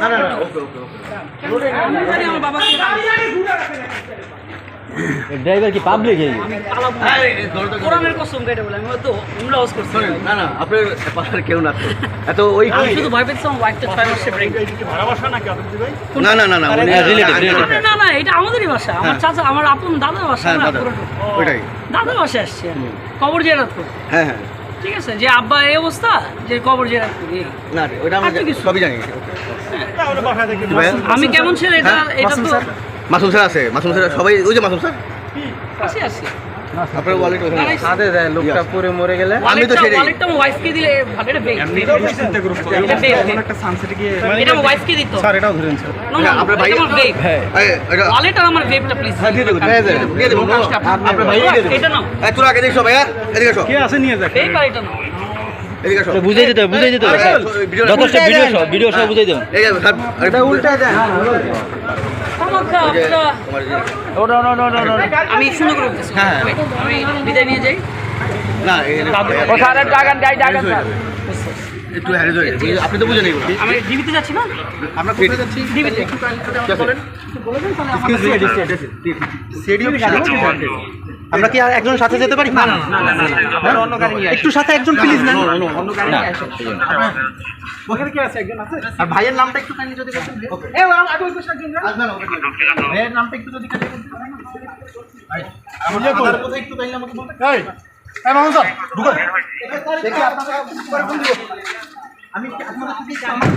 না না না ওকে ওকে ওকে আমার বাবাকে ড্রাইভার কি পাবলিক এই কোরআনের কসম কেটে বলে আমি হয়তো উমরা হাউস করছি না না আপনার পাশে কেউ না এত ওই আমি শুধু ভয় পেয়েছি আমার ওয়াইফটা ছয় মাসে প্রেগনেন্ট না না না না উনি হ্যাঁ। না না এটা আমাদেরই বাসা আমার চাচা আমার আপন দাদার বাসা হ্যাঁ না দাদা পুরোটা। ওইটাই দাদার বাসা আসছি আমি কবর জেরাত করি হ্যাঁ হ্যাঁ ঠিক আছে যে আব্বা এই অবস্থা যে কবর জেরাত করি না ওইটা আমরা আচ্ছা, সবই জানি? আমি কেমন ছেলে? এটা হ্যাঁ, এটা তো মাসুম স্যার আছে মাসুম স্যার সবাই ওই যে মাসুম স্যার। আসি আসি আপনার ওয়ালেট ওখানে আছে। দেয় লোকটা পরে মরে গেলে আমি তো সেটাই। ওয়ালেটটা আমার ওয়াইফকে দিলে ভালো এটা বেগ এটা বেগ এটা আমার ওয়াইফকে দিত। স্যার এটাও ধরেন স্যার। হ্যাঁ, আপনার ভাই- আমার বেগ এই, এটা- ওয়ালেট আর আমার বেগটা প্লিজ হ্যাঁ, দিয়ে দেবো, দিয়ে দেবো, দিয়ে দেবো। আপনার ভাই দিয়ে দেবো। এটা নাও। তোরা আগে দেখছ ভাইয়া। এদিকে এটা নাও। বুঝাই দিতে বুঝাই দিতে যথেষ্ট ভিডিও সব ভিডিও সব বুঝাই দেবেন আমি সুন্দর করে হ্যাঁ, আমি বিদায় নিয়ে যাই। না, এই- একটু হ্যারিজ হয়ে গেছে। আপনি তো বুঝেন এগুলো। আমি ডিবিতে যাচ্ছি না? আমরা কোথায় যাচ্ছি? ডিবিতে আমরা কি আর একজন সাথে যেতে পারি না একটু সাথে একজন প্লিজ না ওখানে কি আছে একজন আছে আর ভাইয়ের নামটা একটু কাইন্ডলি যদি? ভাইয়ের নামটা একটু যদি কাইন্ডলি বলতেন আমার কোথায় একটু কাইন্ডলি আমাকে বলতে এই এই মামুন স্যার ঢুকুন দেখি আপনারা আমি আমার